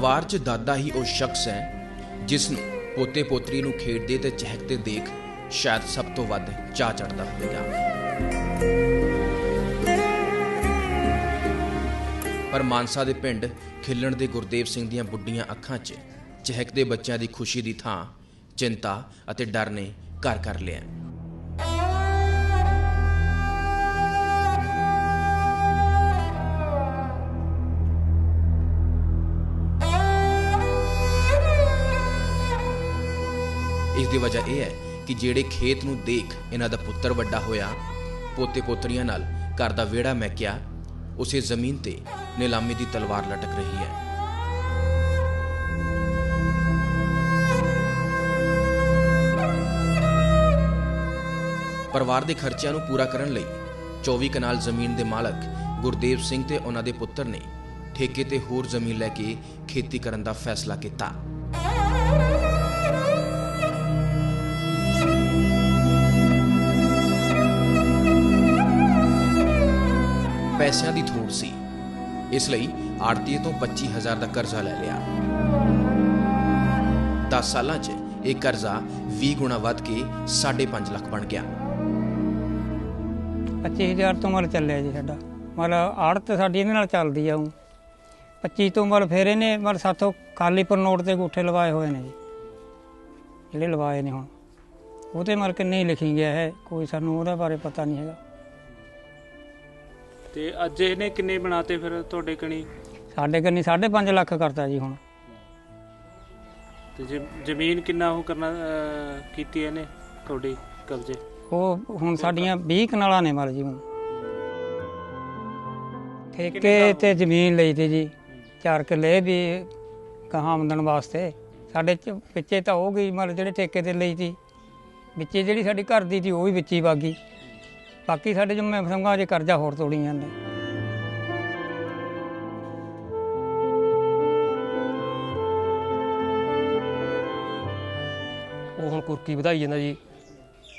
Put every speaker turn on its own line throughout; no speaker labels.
ਪਰਿਵਾਰ 'ਚ ਦਾਦਾ ਹੀ ਉਹ ਸ਼ਖਸ ਹੈ, ਜਿਸ ਨੂੰ ਪੋਤੇ ਪੋਤਰੀ ਨੂੰ ਖੇਡਦੇ ਤੇ ਚਹਿਕਦੇ ਦੇਖ ਸ਼ਾਇਦ ਸਭ ਤੋਂ ਵੱਧ ਚਾਅ ਚੜਦਾ ਹੋਵੇਗਾ। ਪਰ ਮਾਨਸਾ ਦੇ ਪਿੰਡ ਖਿੱਲਣ ਦੇ ਗੁਰਦੇਵ ਸਿੰਘ ਦੀਆਂ ਬੁੱਢੀਆਂ ਅੱਖਾਂ 'ਚ ਚਹਿਕਦੇ ਬੱਚਿਆਂ ਦੀ ਖੁਸ਼ੀ ਦੀ ਥਾਂ ਚਿੰਤਾ ਅਤੇ ਡਰ ਨੇ ਘਰ ਕਰ ਲਿਆ। ਦੀ ਵਜ੍ਹਾ ਇਹ ਹੈ ਕਿ ਜਿਹੜੇ ਖੇਤ ਨੂੰ ਦੇਖ ਇਹਨਾਂ ਦਾ ਪੁੱਤਰ ਵੱਡਾ ਹੋਇਆ, ਪੋਤੇ ਪੋਤਰੀਆਂ ਨਾਲ ਘਰ ਦਾ ਵਿਹੜਾ ਮਹਿਕਿਆ ਉਸੇ ਜ਼ਮੀਨ ਤੇ ਨਿਲਾਮੀ ਦੀ ਤਲਵਾਰ ਲਟਕ ਰਹੀ ਹੈ। ਪਰਿਵਾਰ ਦੇ ਖਰਚਿਆਂ ਨੂੰ ਪੂਰਾ ਕਰਨ ਲਈ 24 ਕਨਾਲ ਜ਼ਮੀਨ ਦੇ ਮਾਲਕ ਗੁਰਦੇਵ ਸਿੰਘ ਤੇ ਉਹਨਾਂ ਦੇ ਪੁੱਤਰ ਨੇ ਠੇਕੇ ਤੇ ਹੋਰ ਜ਼ਮੀਨ ਲੈ ਕੇ ਖੇਤੀ ਕਰਨ ਦਾ ਫੈਸਲਾ ਕੀਤਾ। ਪੈਸਿਆਂ ਦੀ ਥੋੜ ਸੀ। ਇਸ ਲਈ ਆੜਤੀਏ ਤੋਂ 25000 ਦਾ ਕਰਜ਼ਾ ਲੈ ਲਿਆ। 10 ਸਾਲਾਂ 'ਚ ਇਹ ਕਰਜ਼ਾ 20 ਗੁਣਾ ਵੱਧ ਕੇ 5.5 ਲੱਖ ਬਣ ਗਿਆ।
25000 ਤੋਂ ਮਲ ਚੱਲਿਆ ਜੀ ਸਾਡਾ। ਮਲ ਆੜਤ ਸਾਡੀ ਇਹਦੇ ਨਾਲ ਚੱਲਦੀ ਆ ਉਹ 25 ਤੋਂ ਮਲ ਫਿਰ ਇਹਨੇ ਮਲ ਸਾਥੋਂ ਖਾਲੀ ਪਰ ਨੋਟ ਤੇ ਗੂਠੇ ਲਵਾਏ ਹੋਏ ਨੇ ਜੀ। ਜਿਹੜੇ ਲਵਾਏ ਨੇ ਹੁਣ। ਉਹਤੇ ਮਲ ਕਿੰਨੇ ਲਿਖੀ ਗਿਆ ਹੈ ਕੋਈ ਸਾਨੂੰ ਉਹਦੇ ਬਾਰੇ ਪਤਾ ਨਹੀਂ ਹੈਗਾ।
ਤੇ ਅੱਜ ਇਹਨੇ ਕਿੰਨੇ ਬਣਾਤੇ ਫਿਰ ਤੁਹਾਡੇ ਕਣੀ?
ਸਾਡੇ ਕੰਨੀ 5.5 ਲੱਖ ਕਰਤਾ ਜੀ ਹੁਣ।
ਤੇ ਜ- ਜ਼ਮੀਨ ਕਿੰਨਾ ਉਹ ਕਰਨਾ ਅਹ, ਕੀਤੀ ਇਹਨੇ ਤੁਹਾਡੀ ਕਬਜ਼ੇ?
ਉਹ ਹੁਣ ਸਾਡੀਆਂ 20 ਕਨਾਲਾਂ ਨੇ ਮਲ ਜੀ ਹੁਣ। ਠੇਕੇ ਤੇ ਜ਼ਮੀਨ ਲਈ ਤੇ ਜੀ। ਚਾਰ ਕਿੱਲੇ ਵੀ ਕਹਾਂ ਆਮਦਨ ਵਾਸਤੇ। ਸਾਡੇ ਚ ਵਿੱਚੇ ਤਾਂ ਹੋ ਗਈ ਮਤਲਬ ਜਿਹੜੇ ਠੇਕੇ ਤੇ ਲਈ ਸੀ ਵਿੱਚੇ ਜਿਹੜੀ ਸਾਡੀ ਘਰ ਦੀ ਸੀ ਉਹ ਵੀ ਵਿੱਚੀ ਬਾਗੀ ਬਾਕੀ ਸਾਡੇ ਜੋ ਮੈਂ ਸਮਝਾਂ ਜੇ ਕਰਜ਼ਾ ਹੋਰ ਤੋੜੀ ਜਾਂਦੇ।
ਉਹ ਹੁਣ ਕੁਰਕੀ ਵਧਾਈ ਜਾਂਦਾ ਜੀ।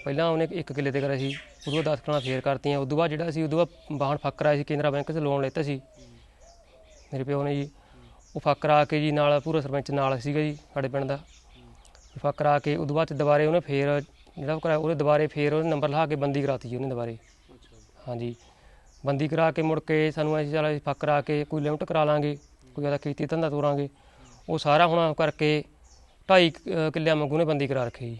ਪਹਿਲਾਂ ਉਹਨੇ ਇੱਕ ਕਿੱਲੇ ਤੇ ਕਰਿਆ ਸੀ, ਉਦੋਂ 10 ਕਣਾ ਫੇਰ ਕਰਤੀਆਂ, ਉਦੋਂ ਬਾਅਦ ਜਿਹੜਾ ਸੀ, ਉਦੋਂ ਬਾਅਦ ਵਾਹਣ ਫੱਕਰਾ ਸੀ, ਕੇਨਰਾ ਬੈਂਕ 'ਚ ਲੋਨ ਲੈਤਾ ਸੀ। ਮੇਰੇ ਪਿਓ ਨੇ ਜੀ, ਉਹ ਫੱਕਰਾ ਕੇ ਜੀ ਨਾਲ ਪੂਰਾ ਸਰਪੰਚ ਨਾਲ ਸੀਗਾ ਜੀ, ਸਾਡੇ ਪਿੰਡ ਦਾ। ਫੱਕਰਾ ਕੇ ਉਦੋਂ ਬਾਅਦ 'ਚ ਦੁਬਾਰੇ ਉਹਨੇ ਫੇਰ ਜਿਹੜਾ ਉਹ ਕਰਾਇਆ ਉਹਦੇ ਦੁਬਾਰੇ ਫੇਰ ਉਹਨੇ ਨੰਬਰ ਲਾ ਕੇ ਬੰਦੀ ਕਰਾਤੀ ਜੀ ਉਹਨੇ ਦੁਬਾਰੇ। ਹਾਂਜੀ। ਬੰਦੀ ਕਰਾ ਕੇ ਮੁੜ ਕੇ ਸਾਨੂੰ ਐਸੀ ਚੱਲ ਅਸੀਂ ਫੱਕਰਾ ਕੇ ਕੋਈ ਲਿਮਟ ਕਰਾ ਲਾਂਗੇ ਕੋਈ ਉਹਦਾ ਖੇਤੀ ਧੰਦਾ ਤੋਰਾਂਗੇ। ਉਹ ਸਾਰਾ ਹੁਣ ਕਰਕੇ ਢਾਈ ਕੁ, ਅਹ, ਕਿੱਲਿਆਂ ਵਾਂਗੂ ਨੇ ਬੰਦੀ ਕਰਾ ਰੱਖੀ ਜੀ।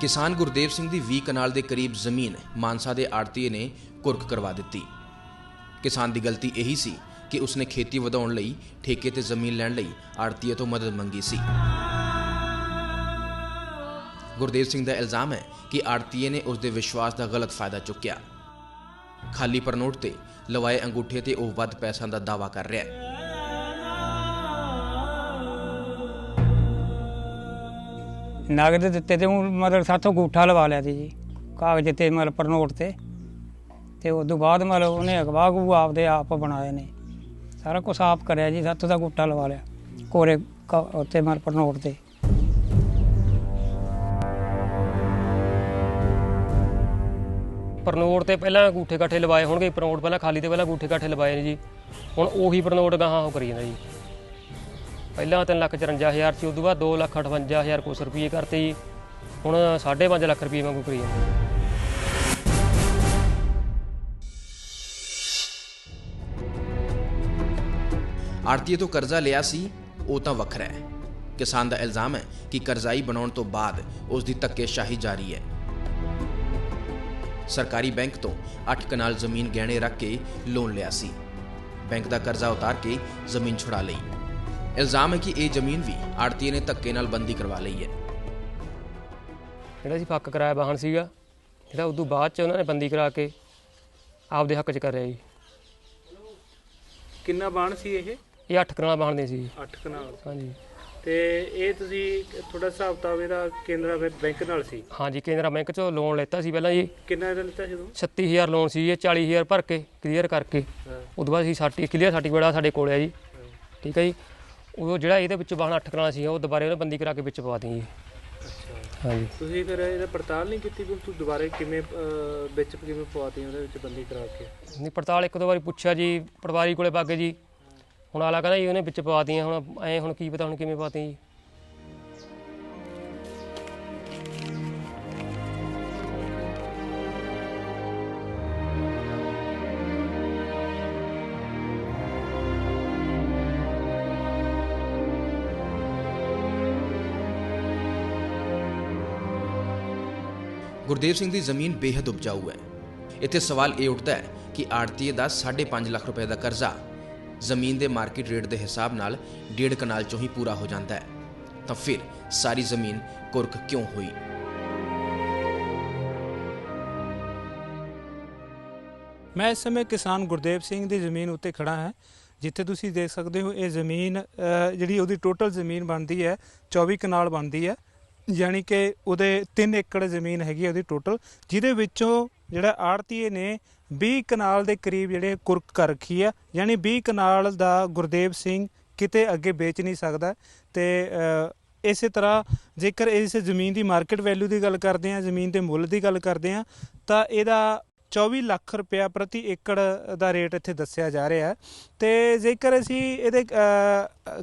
ਕਿਸਾਨ ਗੁਰਦੇਵ ਸਿੰਘ ਦੀ 20 ਕਨਾਲ ਦੇ ਕਰੀਬ ਜ਼ਮੀਨ ਮਾਨਸਾ ਦੇ ਆੜਤੀਏ ਨੇ ਕੁਰਕ ਕਰਵਾ ਦਿੱਤੀ। ਕਿਸਾਨ ਦੀ ਗਲਤੀ ਇਹੀ ਸੀ ਕਿ ਉਸਨੇ ਖੇਤੀ ਵਧਾਉਣ ਲਈ ਠੇਕੇ ਤੇ ਜ਼ਮੀਨ ਲੈਣ ਲਈ ਆੜਤੀਏ ਤੋਂ ਮਦਦ ਮੰਗੀ ਸੀ। ਗੁਰਦੇਵ ਸਿੰਘ ਦਾ ਇਲਜ਼ਾਮ ਹੈ ਕਿ ਆੜਤੀਏ ਨੇ ਉਸ ਦੇ ਵਿਸ਼ਵਾਸ ਦਾ ਗਲਤ ਫਾਇਦਾ ਚੁੱਕਿਆ। ਖਾਲੀ ਪਰਨੋਟ ਤੇ ਲਵਾਏ ਅੰਗੂਠੇ ਤੇ ਉਹ ਵੱਧ ਪੈਸਿਆਂ ਦਾ ਦਾਵਾ ਕਰ ਰਿਹਾ ਹੈ।
ਨਗਦ ਦਿੱਤੇ ਤੇ ਉਹ ਮਤਲਬ ਸਾਥੋਂ ਗੂਠਾ ਲਵਾ ਲਿਆ ਸੀ ਜੀ, ਕਾਗਜ਼ ਤੇ ਮਤਲਬ ਪਰਨੋਟ ਤੇ। ਤੇ ਉਸ ਤੋਂ ਬਾਅਦ ਮਤਲਬ ਉਹਨੇ ਅਗਵਾ ਗੂ ਆਪਦੇ ਆਪ ਬਣਾਏ ਨੇ। ਸਾਰਾ ਕੁਝ ਆਪ ਕਰਿਆ ਜੀ ਸਾਥੋਂ ਦਾ ਗੂਠਾ ਲਵਾ ਲਿਆ, ਕੋਰੇ ਕ- ਉੱਤੇ ਮਤਲਬ ਪਰਨੋਟ ਤੇ।
ਪਰਨੋਟ ਤੇ ਪਹਿਲਾਂ ਗੂਠੇ ਇਕੱਠੇ ਲਵਾਏ ਹੋਣਗੇ, ਪਰਨੋਟ ਪਹਿਲਾਂ ਖਾਲੀ ਤੇ ਪਹਿਲਾਂ ਗੂਠੇ ਇਕੱਠੇ ਲਵਾਏ ਨੇ ਜੀ। ਹੁਣ ਉਹੀ ਪਰਨੋਟ ਗਾਹਾਂ ਉਹ ਕਰੀ ਜਾਂਦਾ ਜੀ। ਪਹਿਲਾਂ 3 ਲੱਖ 54000 ਸੀ, ਉਦੋਂ ਬਾਅਦ 2 ਲੱਖ 58000 ਕੁਛ ਰੁਪਏ ਕਰਤੇ ਜੀ। ਹੁਣ 5.5 ਲੱਖ ਰੁਪਏ ਵਾਂਗੂ ਕਰੀ ਜਾਂਦਾ।
ਆੜਤੀਏ ਤੋਂ ਕਰਜ਼ਾ ਲਿਆ ਸੀ, ਉਹ ਤਾਂ ਵੱਖਰਾ ਹੈ। ਕਿਸਾਨ ਦਾ ਇਲਜ਼ਾਮ ਹੈ ਕਿ ਕਰਜ਼ਾਈ ਬਣਾਉਣ ਤੋਂ ਬਾਅਦ ਉਸ ਦੀ ਧੱਕੇਸ਼ਾਹੀ ਜਾਰੀ ਹੈ। ਸਰਕਾਰੀ ਬੈਂਕ ਤੋਂ 8 ਕਨਾਲ ਜ਼ਮੀਨ ਗਹਿਣੇ ਰੱਖ ਕੇ ਲੋਨ ਲਿਆ ਸੀ। ਬੈਂਕ ਦਾ ਕਰਜ਼ਾ ਉਤਾਰ ਕੇ ਜ਼ਮੀਨ ਛੁਡਾ ਲਈ। ਇਲਜ਼ਾਮ ਹੈ ਕਿ ਇਹ ਜ਼ਮੀਨ ਵੀ ਆੜਤੀਏ ਨੇ ਧੱਕੇ ਨਾਲ ਬੰਦੀ ਕਰਵਾ ਲਈ ਹੈ।
ਜਿਹੜਾ ਸੀ ਫੱਕ ਕਰਾਇਆ ਵਾਹਨ ਸੀਗਾ ਜਿਹੜਾ ਉਦੋਂ ਬਾਅਦ ਚ ਉਹਨਾਂ ਨੇ ਬੰਦੀ ਕਰਾ ਕੇ ਆਪਦੇ ਹੱਕ ਚ ਕਰ ਰਿਹਾ ਜੀ।
ਕਿੰਨਾ ਬਾਣ ਸੀ ਇਹ?
ਇਹ 8 ਕਨਾਲਾਂ ਵਾਹਨ ਦੇ ਸੀ। ਜੀ।
8 ਕਨਾਲ।
ਹਾਂਜੀ।
ਤੇ ਇਹ ਤੁਸੀਂ ਤੁਹਾਡਾ ਹਿਸਾਬ ਕਿਤਾਬ ਇਹਦਾ ਕੇਂਦਰਾ ਫਿਰ ਬੈਂਕ ਨਾਲ ਸੀ?
ਹਾਂਜੀ ਕੇਂਦਰਾ ਬੈਂਕ ਚੋਂ ਲੋਨ ਲੈਤਾ ਸੀ ਪਹਿਲਾਂ ਜੀ।
ਕਿੰਨਾ ਇਹਦਾ ਲਿੱਤਾ ਸੀ ਤੂੰ
36000 ਲੋਨ ਸੀ ਇਹ 40000 ਭਰ ਕੇ ਕਲੀਅਰ ਕਰਕੇ। ਉਦੋਂ ਬਾਅਦ ਅਸੀਂ ਸਾਟੀ ਕਲੀਅਰ ਸਰਟੀਫਿਕੇਟ ਆ ਸਾਡੇ ਕੋਲ ਹੈ ਜੀ। ਠੀਕ ਹੈ ਜੀ। ਉਹ ਜਿਹੜਾ ਇਹਦੇ ਵਿੱਚ ਵਾਹਣ ਅੱਠ ਕਰਾਣਾ ਸੀ ਉਹ ਦੁਬਾਰੇ ਉਹਨੇ ਬੰਦੀ ਕਰਾ ਕੇ ਵਿੱਚ ਪਵਾ ਦਿੱਤੀ ਜੀ।
ਅੱਛਾ।
ਹਾਂਜੀ।
ਤੁਸੀਂ ਫਿਰ ਇਹਦਾ ਪੜਤਾਲ ਨਹੀਂ ਕੀਤੀ ਵੀ ਤੂੰ ਦੁਬਾਰੇ ਕਿਵੇਂ ਅਹ, ਵਿੱਚ ਕਿਵੇਂ ਪਵਾਤੀ ਉਹਦੇ ਵਿੱਚ ਬੰਦੀ ਕਰਾ ਕੇ?
ਨਹੀਂ ਪੜਤਾਲ ਇੱਕ ਦੋ ਵਾਰੀ ਪੁੱਛਿਆ ਜੀ ਪਟਵਾਰੀ ਕੋਲੇ ਬਾਗੇ ਜੀ। ਹੁਣ ਆਲਾ ਕਹਿੰਦਾ ਜੀ ਉਹਨੇ ਵਿੱਚ ਪਵਾ ਦਿੱਤੀਆਂ ਹੁਣ ਐ ਹੁਣ ਕੀ ਪਤਾ ਹੁਣ ਕਿਵੇਂ ਪਵਾਤੀਆਂ ਜੀ।
ਗੁਰਦੇਵ ਸਿੰਘ ਦੀ ਜ਼ਮੀਨ ਬੇहद ਉਪਜਾਊ ਹੈ। ਇੱਥੇ ਸਵਾਲ ਇਹ ਉੱਠਦਾ ਹੈ ਕਿ ਆੜਤੀਏ ਦਾ 5.5 ਲੱਖ ਰੁਪਏ ਦਾ ਕਰਜ਼ਾ ਜ਼ਮੀਨ ਦੇ ਮਾਰਕੀਟ ਰੇਟ ਦੇ ਹਿਸਾਬ ਨਾਲ ਡੇਢ ਕਨਾਲ ਚੋਂ ਹੀ ਪੂਰਾ ਹੋ ਜਾਂਦਾ ਹੈ। ਤਾਂ ਫਿਰ ਸਾਰੀ ਜ਼ਮੀਨ ਕੁਰਕ ਕਿਉਂ ਹੋਈ?
ਮੈਂ ਇਸ ਸਮੇਂ ਕਿਸਾਨ ਗੁਰਦੇਵ ਸਿੰਘ ਦੀ ਜ਼ਮੀਨ ਉੱਤੇ ਖੜਾ ਹਾਂ, ਜਿੱਥੇ ਤੁਸੀਂ ਦੇਖ ਸਕਦੇ ਹੋ ਇਹ ਜ਼ਮੀਨ ਜਿਹੜੀ ਉਹਦੀ ਟੋਟਲ ਜ਼ਮੀਨ ਬਣਦੀ ਹੈ 24 ਕਨਾਲ ਬਣਦੀ ਹੈ। ਯਾਨੀ ਕਿ ਉਹਦੇ 3 ਏਕੜ ਜ਼ਮੀਨ ਹੈਗੀ ਹੈ ਉਹਦੀ ਟੋਟਲ ਜਿਹਦੇ ਵਿੱਚੋਂ ਜਿਹੜਾ ਆੜਤੀਏ ਨੇ 20 ਕਨਾਲ ਦੇ ਕਰੀਬ ਜਿਹੜੇ ਕੁਰਕ ਕਰ ਰੱਖੀ ਆ ਯਾਨੀ 20 ਕਨਾਲ ਦਾ ਗੁਰਦੇਵ ਸਿੰਘ ਕਿਤੇ ਅੱਗੇ ਵੇਚ ਨਹੀਂ ਸਕਦਾ। ਤੇ ਅ, ਇਸੇ ਤਰ੍ਹਾਂ ਜੇਕਰ ਇਸ ਜ਼ਮੀਨ ਦੀ ਮਾਰਕੀਟ ਵੈਲਿਊ ਦੀ ਗੱਲ ਕਰਦੇ ਹਾਂ ਜ਼ਮੀਨ ਦੇ ਮੁੱਲ ਦੀ ਗੱਲ ਕਰਦੇ ਹਾਂ ਤਾਂ ਇਹਦਾ 24 ਲੱਖ ਰੁਪਇਆ ਪ੍ਰਤੀ ਏਕੜ ਦਾ ਰੇਟ ਇੱਥੇ ਦੱਸਿਆ ਜਾ ਰਿਹਾ ਹੈ। ਤੇ ਜੇਕਰ ਅਸੀਂ ਇਹਦੇ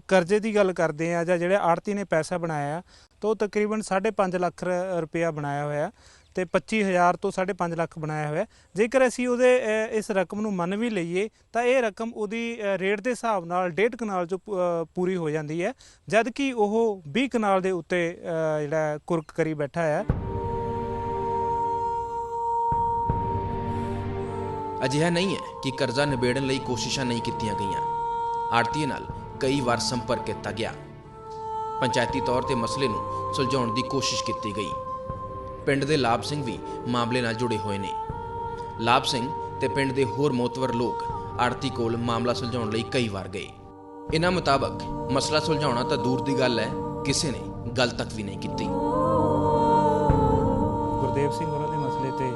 ਕਰਜ਼ੇ ਦੀ ਗੱਲ ਕਰਦੇ ਹਾਂ ਜਾਂ ਜਿਹੜੇ ਆੜਤੀ ਨੇ ਪੈਸਾ ਬਣਾਇਆ ਤਾਂ ਉਹ ਤਕਰੀਬਨ 5.5 ਲੱਖ ਰ- ਰੁਪਇਆ ਬਣਾਇਆ ਹੋਇਆ ਤੇ 25000 ਤੋਂ 5.5 ਲੱਖ ਬਣਾਇਆ ਹੋਇਆ ਜੇਕਰ ਅਸੀਂ ਉਹਦੇ ਇਸ ਰਕਮ ਨੂੰ ਮੰਨ ਵੀ ਲਈਏ, ਤਾਂ ਇਹ ਰਕਮ ਉਹਦੀ ਰੇਟ ਦੇ ਹਿਸਾਬ ਨਾਲ ਡੇਢ ਕਨਾਲ ਚ ਪੂ- ਪੂਰੀ ਹੋ ਜਾਂਦੀ ਹੈ ਜਦ ਕਿ ਉਹ 20 ਕਨਾਲ ਦੇ ਉੱਤੇ ਜਿਹੜਾ ਕੁਰਕ ਕਰੀ ਬੈਠਾ ਹੈ।
ਅਜਿਹਾ ਨਹੀਂ ਹੈ ਕਿ ਕਰਜ਼ਾ ਨਿਬੇੜਨ ਲਈ ਕੋਸ਼ਿਸ਼ਾਂ ਨਹੀਂ ਕੀਤੀਆਂ ਗਈਆਂ। ਆੜਤੀ ਨਾਲ ਕਈ ਵਾਰ ਸੰਪਰਕ ਕੀਤਾ ਗਿਆ। ਪੰਚਾਇਤੀ ਤੌਰ ਤੇ ਮਸਲੇ ਨੂੰ ਸੁਲਝਾਉਣ ਦੀ ਕੋਸ਼ਿਸ਼ ਕੀਤੀ ਗਈ। ਪਿੰਡ ਦੇ ਲਾਭ ਸਿੰਘ ਵੀ ਮਾਮਲੇ ਨਾਲ ਜੁੜੇ ਹੋਏ ਨੇ। ਲਾਭ ਸਿੰਘ ਤੇ ਪਿੰਡ ਦੇ ਹੋਰ ਮੋਤਵਰ ਲੋਕ ਆੜਤੀ ਕੋਲ ਮਾਮਲਾ ਸੁਲਝਾਉਣ ਲਈ ਕਈ ਵਾਰ ਗਏ। ਇਹਨਾਂ ਮੁਤਾਬਕ ਮਸਲਾ ਸੁਲਝਾਉਣਾ ਤਾਂ ਦੂਰ ਦੀ ਗੱਲ ਹੈ, ਕਿਸੇ ਨੇ ਗੱਲ ਤੱਕ ਵੀ ਨਹੀਂ ਕੀਤੀ।
ਗੁਰਦੇਵ ਸਿੰਘ ਹੋਰਾਂ ਦੇ ਮਸਲੇ ਤੇ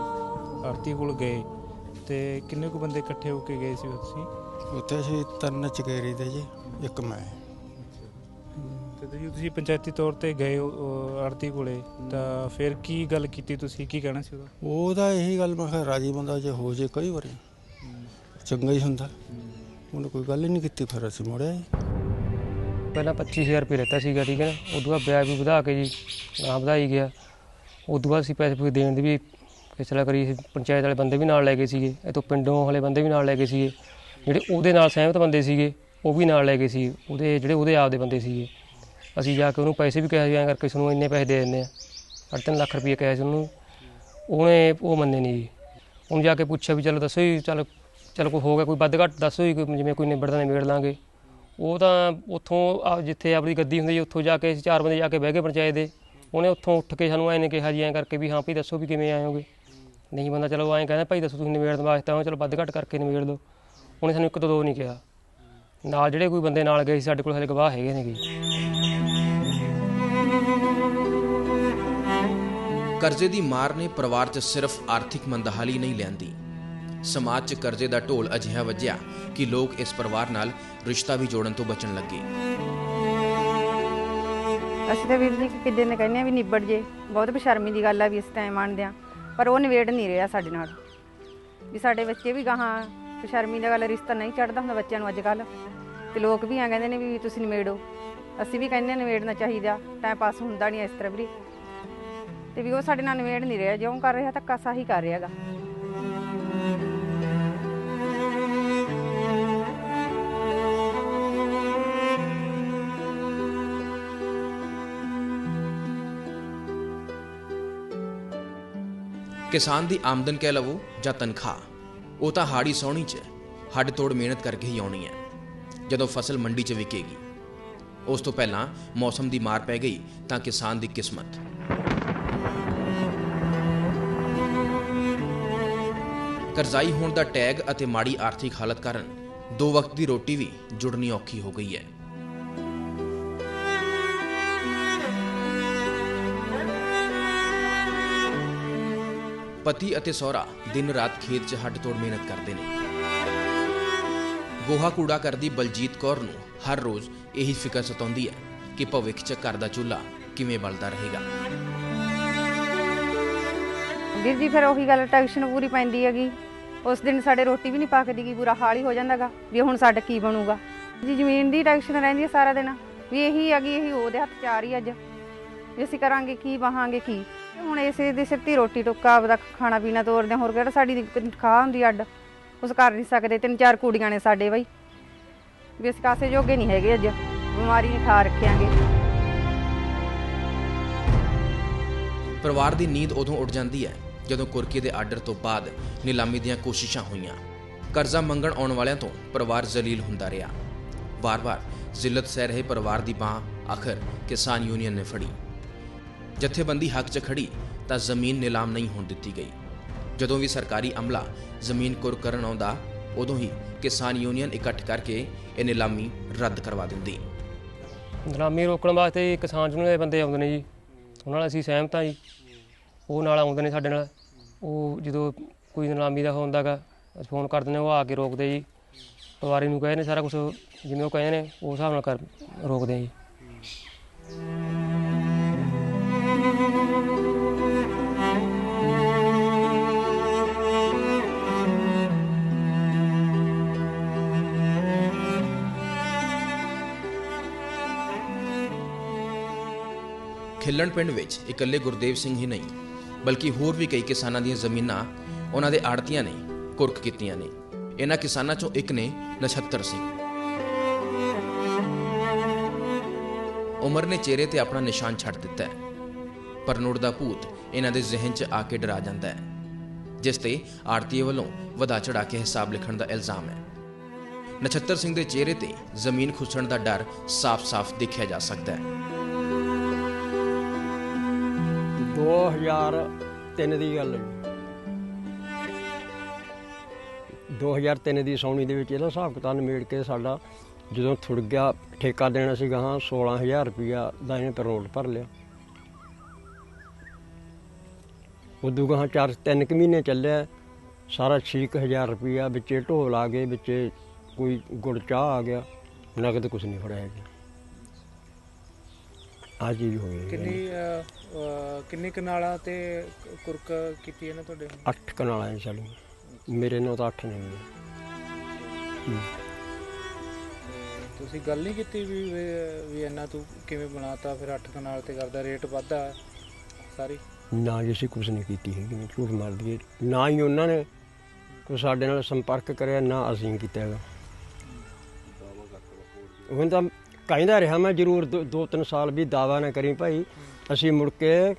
ਆਰਤੀ ਕੋਲ ਗਏ। ਤੇ ਕਿੰਨੇ ਕੁ ਬੰਦੇ ਇਕੱਠੇ ਹੋ ਕੇ ਗਏ ਸੀ ਤੁਸੀਂ?
ਉੱਥੇ ਸੀ ਤਿੰਨ ਚਕੇਰੀ ਦੇ ਜੀ ਇੱਕ ਮੈਂ।
ਤੇ ਤੁਸੀਂ ਤੁਸੀਂ ਪੰਚਾਇਤੀ ਤੌਰ ਤੇ ਗਏ ਆਰਤੀ ਕੋਲੇ ਤਾਂ ਫਿਰ ਕੀ ਗੱਲ ਕੀਤੀ ਤੁਸੀਂ? ਕੀ ਕਹਿਣਾ ਸੀ ਉਹਦਾ?
ਉਹਦਾ ਇਹੀ ਗੱਲ ਮੈਂ ਕਿਹਾ ਰਾਜੀ ਬੰਦਾ ਜੇ ਹੋ ਜੇ ਕਈ ਵਾਰੀ ਚੰਗਾ ਹੀ ਹੁੰਦਾ। ਉਹਨੇ ਕੋਈ ਗੱਲ ਹੀ ਨਹੀਂ ਕੀਤੀ ਫਿਰ ਅਸੀਂ ਮੁੜਿਆ ਜੀ
ਪਹਿਲਾਂ 25000 ਰੁਪਏ ਲੈਤਾ ਸੀਗਾ ਠੀਕ ਹੈ ਨਾ ਉਦੋਂ ਬਾਅਦ ਵਿਆਜ ਵੀ ਵਧਾ ਕੇ ਜੀ ਨਾ ਵਧਾਈ ਗਿਆ। ਉਦੋਂ ਬਾਅਦ ਅਸੀਂ ਪੈਸੇ ਪੂਸੇ ਦੇਣ ਦੀ ਵੀ ਫੈਸਲਾ ਕਰੀ ਸੀ, ਪੰਚਾਇਤ ਵਾਲੇ ਬੰਦੇ ਵੀ ਨਾਲ ਲੈ ਗਏ ਸੀਗੇ, ਇਹ ਤੋਂ ਪਿੰਡੋਂ ਵਾਲੇ ਬੰਦੇ ਵੀ ਨਾਲ ਲੈ ਗਏ ਸੀਗੇ, ਜਿਹੜੇ ਉਹਦੇ ਨਾਲ ਸਹਿਮਤ ਬੰਦੇ ਸੀਗੇ, ਉਹ ਵੀ ਨਾਲ ਲੈ ਗਏ ਸੀ, ਉਹਦੇ, ਜਿਹੜੇ ਉਹਦੇ ਆਪ ਦੇ ਬੰਦੇ ਸੀਗੇ। ਅਸੀਂ ਜਾ ਕੇ ਉਹਨੂੰ ਪੈਸੇ ਵੀ ਕਿਹਾ ਸੀ, ਐਂ ਕਰਕੇ ਤੁਹਾਨੂੰ ਇੰਨੇ ਪੈਸੇ ਦੇ ਦਿੰਦੇ ਆ ਸਾਢੇ ਤਿੰਨ ਲੱਖ ਰੁਪਏ ਕਿਹਾ ਸੀ ਉਹਨੂੰ। ਉਹਨੇ ਉਹ ਮੰਨੇ ਨਹੀਂ ਜੀ। ਉਹਨੂੰ ਜਾ ਕੇ ਪੁੱਛਿਆ ਵੀ ਚਲੋ ਦੱਸੋ ਜੀ, ਚਲ ਚਲ ਕੋਈ ਹੋ ਗਿਆ, ਕੋਈ ਵੱਧ ਘੱਟ ਦੱਸੋ ਜੀ, ਕੋਈ ਜਿਵੇਂ ਕੋਈ ਨਿਬੜਦਾ ਨਿਬੇੜ ਲਾਂਗੇ। ਉਹ ਤਾਂ ਉੱਥੋਂ ਜਿੱਥੇ ਆਪਣੀ ਗੱਦੀ ਹੁੰਦੀ ਜੀ ਉੱਥੋਂ ਜਾ ਕੇ ਅਸੀਂ ਚਾਰ ਬੰਦੇ ਜਾ ਕੇ ਬਹਿ ਗਏ ਪੰਚਾਇਤ ਦੇ। ਉਹਨੇ ਉੱਥੋਂ ਉੱਠ ਕੇ ਸਾਨੂੰ ਐਂ ਨੇ ਕਿਹਾ ਜੀ, ਐਂ ਕਰਕੇ ਵੀ ਹਾਂ ਭਾਈ ਦੱਸੋ ਵੀ ਕਿਵੇਂ ਆਏ ਹੋਗੇ। ਨਹੀਂ ਬੰਦਾ ਚਲੋ ਐਂ ਕਹਿੰਦਾ ਭਾਈ ਦੱਸੋ ਤੁਸੀਂ ਨਿਬੇੜਨ ਵਾਸਤੇ ਆਓ ਚਲੋ ਵੱਧ ਘੱਟ ਕਰਕੇ ਨਿਬੇੜ ਦਿਓ ਉਹਨੇ ਸਾਨੂੰ ਇੱਕ ਤੋਂ ਦੋ ਨਹੀਂ ਕਿਹਾ। ਨਾਲ ਜਿਹੜੇ ਕੋਈ ਬੰਦੇ ਨਾਲ ਗਏ ਸੀ ਸਾਡੇ ਕੋਲ ਹਲੇ ਗਵਾਹ ਹੈਗੇ ਨੇ
ਕਰਜ਼ੇ ਦੀ ਮਾਰ ਨੇ ਪਰਿਵਾਰ 'ਚ ਸਿਰਫ ਆਰਥਿਕ ਮੰਦਹਾਲੀ ਨਹੀਂ ਲਿਆਂਦੀ। ਸਮਾਜ 'ਚ ਕਰਜ਼ੇ ਦਾ ਢੋਲ ਅਜਿਹਾ ਵੱਜਿਆ ਕਿ ਲੋਕ ਇਸ ਪਰਿਵਾਰ ਨਾਲ ਰਿਸ਼ਤਾ ਵੀ ਜੋੜਨ ਤੋਂ ਬਚਣ ਲੱਗੇ।
ਅਸੀਂ ਤਾਂ ਵੀਰ ਜੀ ਕਿੱਡੇ ਨੇ ਕਹਿੰਦੇ ਆ ਵੀ ਨਿਬੜ ਜੇ। ਬਹੁਤ ਬਸ਼ਰਮੀ ਦੀ ਗੱਲ ਆ ਵੀ ਇਸ ਟਾਈਮ ਆਣਦੇ ਆ ਪਰ ਉਹ ਨਿਬੇੜ ਨਹੀਂ ਰਿਹਾ ਸਾਡੇ ਨਾਲ। ਵੀ ਸਾਡੇ ਬੱਚੇ ਵੀ ਗਾਹਾਂ ਸ਼ਰਮੀ ਦਾ ਗੱਲ, ਰਿਸ਼ਤਾ ਨਹੀਂ ਚੜਦਾ ਹੁੰਦਾ ਬੱਚਿਆਂ ਨੂੰ ਅੱਜ ਕੱਲ ਤੇ ਲੋਕ ਵੀ ਆ ਕਹਿੰਦੇ ਨੇ ਵੀ ਤੁਸੀਂ ਨਿਬੇੜੋ ਅਸੀਂ ਵੀ ਕਹਿੰਦੇ ਆ ਨਿਬੇੜਨਾ ਚਾਹੀਦਾ। ਟਾਈਮ ਪਾਸ ਹੁੰਦਾ ਨਹੀਂ ਇਸ ਤਰ੍ਹਾਂ ਵੀ। ਤੇ ਵੀ ਉਹ ਸਾਡੇ ਨਾਲ ਨਿਬੇੜ ਨਹੀਂ ਰਿਹਾ। ਜਿਉਂ ਕਰ ਰਿਹਾ ਤਾਂ ਕਾਸਾ ਹੀ ਕਰ ਰਿਹਾਗਾ
ਕਿਸਾਨ ਦੀ ਆਮਦਨ ਕਹਿ ਲਵੋ ਜਾਂ ਤਨਖਾਹ, ਉਹ ਤਾਂ ਹਾੜੀ ਸੌਣੀ 'ਚ ਹੱਡ ਤੋੜ ਮਿਹਨਤ ਕਰਕੇ ਹੀ ਆਉਣੀ ਹੈ, ਜਦੋਂ ਫਸਲ ਮੰਡੀ 'ਚ ਵਿਕੇਗੀ। ਉਸ ਤੋਂ ਪਹਿਲਾਂ ਮੌਸਮ ਦੀ ਮਾਰ ਪੈ ਗਈ ਤਾਂ ਕਿਸਾਨ ਦੀ ਕਿਸਮਤ। ਕਰਜ਼ਾਈ ਹੋਣ ਦਾ ਟੈਗ ਅਤੇ ਮਾੜੀ ਆਰਥਿਕ ਹਾਲਤ ਕਾਰਨ ਦੋ ਵਕਤ ਦੀ ਰੋਟੀ ਵੀ ਜੁੜਨੀ ਔਖੀ ਹੋ ਗਈ ਹੈ। ਪਤੀ ਅਤੇ ਸਹੁਰਾ ਦਿਨ ਰਾਤ ਖੇਤ 'ਚ ਹੱਡ ਤੋੜ ਮਿਹਨਤ ਕਰਦੇ ਨੇ। ਗੋਹਾ ਕੂੜਾ ਕਰਦੀ ਬਲਜੀਤ ਕੌਰ ਨੂੰ ਹਰ ਰੋਜ਼ ਇਹੀ ਫਿਕਰ ਸਤਾਉਂਦੀ ਹੈ ਕਿ ਭਵਿੱਖ 'ਚ ਘਰ ਦਾ ਚੁੱਲ੍ਹਾ ਕਿਵੇਂ ਬਲਦਾ ਰਹੇਗਾ।
ਵੀਰ ਜੀ, ਫਿਰ ਉਹੀ ਗੱਲ ਟੈਨਸ਼ਨ ਪੂਰੀ ਪੈਂਦੀ ਹੈਗੀ। ਉਸ ਦਿਨ ਸਾਡੇ ਰੋਟੀ ਵੀ ਨਹੀਂ ਪੱਕਦੀ ਗੀ ਬੁਰਾ ਹਾਲ ਹੀ ਹੋ ਜਾਂਦਾਗਾ ਵੀ ਹੁਣ ਸਾਡਾ ਕੀ ਬਣੂਗਾ। ਜੀ, ਜ਼ਮੀਨ ਦੀ ਟੈਨਸ਼ਨ ਰਹਿੰਦੀ ਹੈ ਸਾਰਾ ਦਿਨ। ਵੀ ਇਹੀ ਹੈਗੀ, ਇਹੀ ਉਹਦੇ ਹੱਥ 'ਚ ਹੀ ਅੱਜ। ਵੀ ਅਸੀਂ ਕਰਾਂਗੇ ਕੀ ਬਹਾਂਗੇ ਕੀ। ਹੁਣ ਇਸੇ ਦੇ ਸਿਰ ਤੇ ਰੋਟੀ ਟੁੱਕਾ ਆਪਦਾ ਖਾਣਾ ਪੀਣਾ ਤੋਰਦੇ ਹੋਰ ਕਿਹੜਾ ਸਾਡੀ ਖਾ ਹੁੰਦੀ ਅੱਡ। ਉਸ ਕਰ ਨਹੀਂ ਸਕਦੇ। ਤਿੰਨ ਚਾਰ ਕੁੜੀਆਂ ਨੇ ਸਾਡੇ ਬਈ। ਵੀ ਅਸੀਂ ਕਾਸੇ ਜੋਗੇ ਨਹੀਂ ਹੈਗੇ ਅੱਜ। ਬਿਮਾਰੀ ਨੇ ਖਾ ਰੱਖਿਆਂਗੇ
ਪਰਿਵਾਰ ਦੀ ਨੀਂਦ ਉਦੋਂ ਉੱਡ ਜਾਂਦੀ ਹੈ, ਜਦੋਂ ਕੁਰਕੀ ਦੇ ਆਰਡਰ ਤੋਂ ਬਾਅਦ ਨਿਲਾਮੀ ਦੀਆਂ ਕੋਸ਼ਿਸ਼ਾਂ ਹੋਈਆਂ। ਕਰਜ਼ਾ ਮੰਗਣ ਆਉਣ ਵਾਲਿਆਂ ਤੋਂ ਪਰਿਵਾਰ ਜ਼ਲੀਲ ਹੁੰਦਾ ਰਿਹਾ। ਵਾਰ-ਵਾਰ ਜ਼ਿਲਤ ਸਹਿ ਰਹੇ ਪਰਿਵਾਰ ਦੀ ਬਾਹ ਆਖਰ ਕਿਸਾਨ ਯੂਨੀਅਨ ਨੇ ਫੜੀ। ਜਥੇਬੰਦੀ ਹੱਕ 'ਚ ਖੜੀ ਤਾਂ ਜ਼ਮੀਨ ਨਿਲਾਮ ਨਹੀਂ ਹੋਣ ਦਿੱਤੀ ਗਈ। ਜਦੋਂ ਵੀ ਸਰਕਾਰੀ ਅਮਲਾ ਜ਼ਮੀਨ ਕੁਰ ਕਰਨ ਆਉਂਦਾ, ਉਦੋਂ ਹੀ ਕਿਸਾਨ ਯੂਨੀਅਨ ਇਕੱਠ ਕਰਕੇ ਇਹ ਨਿਲਾਮੀ ਰੱਦ ਕਰਵਾ ਦਿੰਦੀ।
ਨਿਲਾਮੀ ਰੋਕਣ ਵਾਸਤੇ ਕਿਸਾਨ ਯੂਨੀਅਨ ਦੇ ਬੰਦੇ ਆਉਂਦੇ ਨੇ ਜੀ। ਉਹਨਾਂ ਨਾਲ ਅਸੀਂ ਸਹਿਮਤ ਹਾਂ ਜੀ। ਉਹ ਨਾਲ ਆਉਂਦੇ ਨੇ ਸਾਡੇ ਨਾਲ। ਉਹ ਜਦੋਂ ਕੋਈ ਨਿਲਾਮੀ ਦਾ ਹੁੰਦਾਗਾ ਅਸੀਂ ਫੋਨ ਕਰ ਦਿੰਦੇ ਉਹ ਆ ਕੇ ਰੋਕਦੇ ਜੀ। ਪਰਿਵਾਰੀ ਨੂੰ ਕਹਿੰਦੇ ਨੇ ਸਾਰਾ ਕੁਝ ਜਿਵੇਂ ਉਹ ਕਹਿੰਦੇ ਨੇ, ਉਸ ਹਿਸਾਬ ਨਾਲ ਕਰ ਰੋਕਦੇ ਆ ਜੀ।
ਖਿੱਲਣ ਪਿੰਡ ਵਿੱਚ ਇਕੱਲੇ ਗੁਰਦੇਵ ਸਿੰਘ ਹੀ ਨਹੀਂ, ਬਲਕਿ ਹੋਰ ਵੀ ਕਈ ਕਿਸਾਨਾਂ ਦੀਆਂ ਜ਼ਮੀਨਾਂ ਉਹਨਾਂ ਦੇ ਆੜਤੀਆਂ ਨੇ ਕੁਰਕ ਕੀਤੀਆਂ ਨੇ। ਇਹਨਾਂ ਕਿਸਾਨਾਂ ਚੋਂ ਇੱਕ ਨੇ ਨਛੱਤਰ ਸਿੰਘ। ਉਮਰ ਨੇ ਚਿਹਰੇ ਤੇ ਆਪਣਾ ਨਿਸ਼ਾਨ ਛੱਡ ਦਿੱਤਾ ਹੈ ਪਰਨੋੜ ਦਾ ਭੂਤ ਇਹਨਾਂ ਦੇ ਜ਼ਿਹਨ 'ਚ ਆ ਕੇ ਡਰਾ ਜਾਂਦਾ ਹੈ, ਜਿਸ ਤੇ ਆੜਤੀ ਵੱਲੋਂ ਵਧਾ ਚੜਾ ਕੇ ਹਿਸਾਬ ਲਿਖਣ ਦਾ ਇਲਜ਼ਾਮ ਹੈ। ਨਛੱਤਰ ਸਿੰਘ ਦੇ ਚਿਹਰੇ ਤੇ ਜ਼ਮੀਨ ਖੁੱਸਣ ਦਾ ਡਰ ਸਾਫ਼-ਸਾਫ਼ ਦੇਖਿਆ ਜਾ ਸਕਦਾ ਹੈ।
2003 ਦੀ ਗੱਲ ਹੈ ਜੀ। 2003 ਦੀ ਸੌਣੀ ਦੇ ਵਿੱਚ ਇਹਦਾ ਹਿਸਾਬ ਕਿਤਾਬ ਨਿਬੇੜ ਕੇ ਸਾਡਾ ਜਦੋਂ ਥੁੜ ਗਿਆ ਠੇਕਾ ਦੇਣਾ ਸੀ ਗਾਹਾਂ 16000 ਰੁਪਇਆ ਦਾ ਇਹਨੇ ਪੈਰੋਲ ਭਰ ਲਿਆ। ਉਦੋਂ ਗਾਹਾਂ ਚਾਰ ਤਿੰਨ ਕੁ ਮਹੀਨੇ ਚੱਲਿਆ ਸਾਰਾ 6000 ਰੁਪਇਆ ਵਿੱਚੇ ਢੋਲ ਆ ਗਏ ਵਿੱਚੇ ਕੋਈ ਗੁੜ ਚਾਹ ਆ ਗਿਆ ਨਗਦ ਕੁਝ ਨਹੀਂ ਫੜਿਆ ਹੈਗਾ। ਆ ਚੀਜ਼ ਹੋਈ ਹੈ।
ਕਿੰਨੀ ਅਹ, ਕਿੰਨੀ ਕਨਾਲਾਂ ਤੇ ਕੁਰਕ ਕੀਤੀ ਇਹਨਾਂ ਤੁਹਾਡੇ
ਅੱਠ ਕਨਾਲਾਂ ਹੈ ਸਾਡੀ ਮੇਰੇ ਨਾਲ ਤਾਂ ਅੱਠ ਨਹੀਂ ਹੈ।
ਤੁਸੀਂ ਗੱਲ ਨਹੀਂ ਕੀਤੀ ਵੀ ਵੀ- ਵੀ ਇੰਨਾ ਤੂੰ ਕਿਵੇਂ ਬਣਾਤਾ ਫਿਰ 8 ਕਨਾਲ ਤੇ ਕਰਦਾ ਰੇਟ ਵੱਧਦਾ ਸਾਰੀ?
ਨਾ ਜੀ ਅਸੀਂ ਕੁਝ ਨਹੀਂ ਕੀਤੀ ਹੈਗੀ ਮੈਂ ਝੂਠ ਮਾਰ ਦਈਏ। ਨਾ ਹੀ ਉਹਨਾਂ ਨੇ ਕੋਈ ਸਾਡੇ ਨਾਲ ਸੰਪਰਕ ਕਰਿਆ ਨਾ ਅਸੀਂ ਕੀਤਾ ਹੈਗਾ। ਉਹ ਤਾਂ ਕਹਿੰਦਾ ਰਿਹਾ ਮੈਂ ਜ਼ਰੂਰ ਦੋ- ਦੋ ਤਿੰਨ ਸਾਲ ਵੀ ਦਾਵਾ ਨਾ ਕਰੀ ਭਾਈ। ਅਸੀਂ ਮੁੜ ਕੇ,